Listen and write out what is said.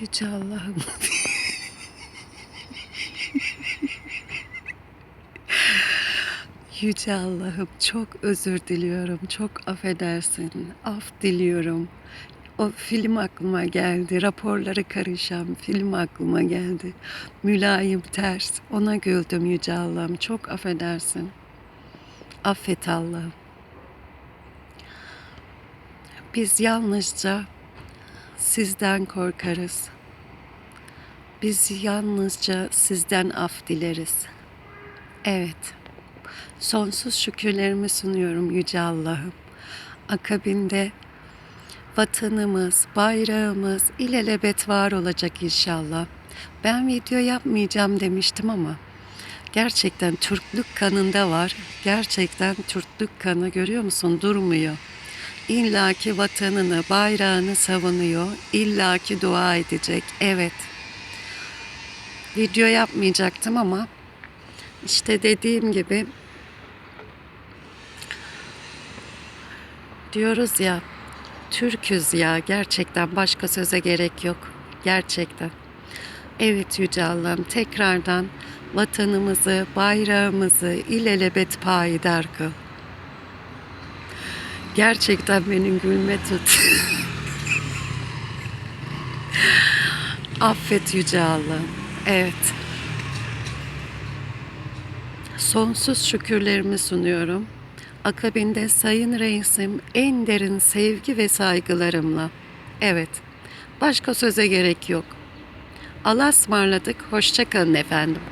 Yüce Allah'ım. Yüce Allah'ım çok özür diliyorum. Çok affedersin. Af diliyorum. O film aklıma geldi. Raporları karışan film aklıma geldi. Mülayim ters. Ona güldüm Yüce Allah'ım. Çok affedersin. Affet Allah'ım. Biz yalnızca sizden korkarız. Biz yalnızca sizden af dileriz. Evet. Sonsuz şükürlerimi sunuyorum Yüce Allah'ım. Akabinde vatanımız, bayrağımız ilelebet var olacak inşallah. Ben video yapmayacağım demiştim ama gerçekten Türklük kanında var. Gerçekten Türklük kanı görüyor musun? Durmuyor. İlla ki vatanını, bayrağını savunuyor. İlla ki dua edecek. Evet. Video yapmayacaktım ama işte dediğim gibi diyoruz ya Türküz ya gerçekten başka söze gerek yok. Gerçekten. Evet Yüce Allah'ım tekrardan vatanımızı, bayrağımızı ilelebet payidar kıl. Gerçekten benim gülme tut. Affet Yüce Allah'ım. Evet. Sonsuz şükürlerimi sunuyorum. Akabinde Sayın Reisim en derin sevgi ve saygılarımla. Evet. Başka söze gerek yok. Allah'a ısmarladık. Hoşça kalın efendim.